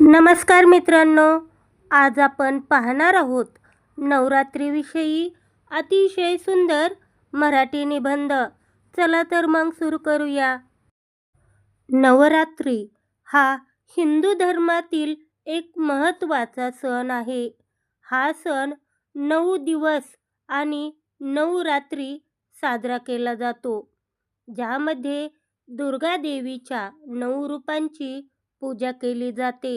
नमस्कार मित्रांनो आज आपण पाहणार आहोत नवरात्रीविषयी अतिशय सुंदर मराठी निबंध. चला तर मग सुरू करूया. नवरात्री हा हिंदू धर्मातील एक महत्त्वाचा सण आहे. हा सण नऊ दिवस आणि नऊ रात्री साजरा केला जातो. ज्यामध्ये दुर्गा देवीच्या नऊ रूपांची पूजा केली जाते.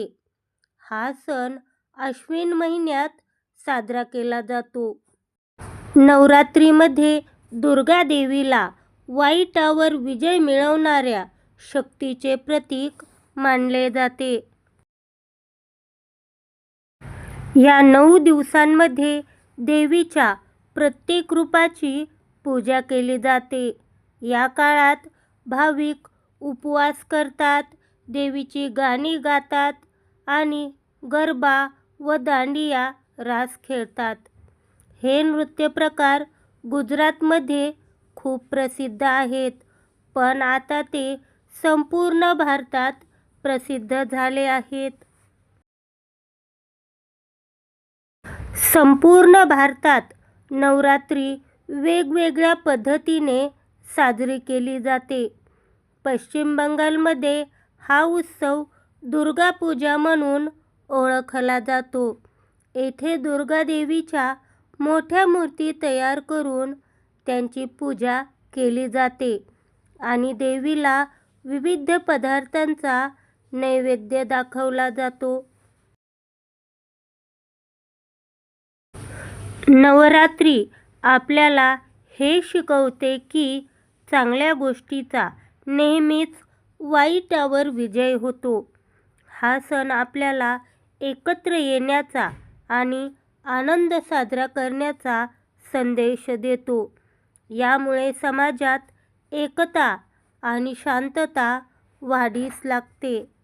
हा सण अश्विन महिन्यात साजरा केला जातो. नवरात्रीमध्ये दुर्गा देवीला वाईटावर विजय मिळवणाऱ्या शक्तीचे प्रतीक मानले जाते. या नऊ दिवसांमध्ये देवीच्या प्रत्येक रूपाची पूजा केली जाते. या काळात भाविक उपवास करतात. देवीची गाणी गातात आणि गरबा व दांडिया रास खेळतात. हे नृत्यप्रकार गुजरातमध्ये खूप प्रसिद्ध आहेत पण आता ते संपूर्ण भारतात प्रसिद्ध झाले आहेत. संपूर्ण भारतात नवरात्री वेगवेगळ्या पद्धतीने साजरी केली जाते. पश्चिम बंगालमध्ये हा उत्सव दुर्गा पूजा म्हणून ओळखला जातो. येथे दुर्गादेवीच्या मोठ्या मूर्ती तयार करून त्यांची पूजा केली जाते आणि देवीला विविध पदार्थांचा नैवेद्य दाखवला जातो. नवरात्री आपल्याला हे शिकवते की चांगल्या गोष्टीचा नेहमीच वाईटावर विजय होतो. हा सण आपल्याला एकत्र येण्याचा आणि आनंद साजरा करण्याचा संदेश देतो. यामुळे समाजात एकता आणि शांतता वाढीस लागते.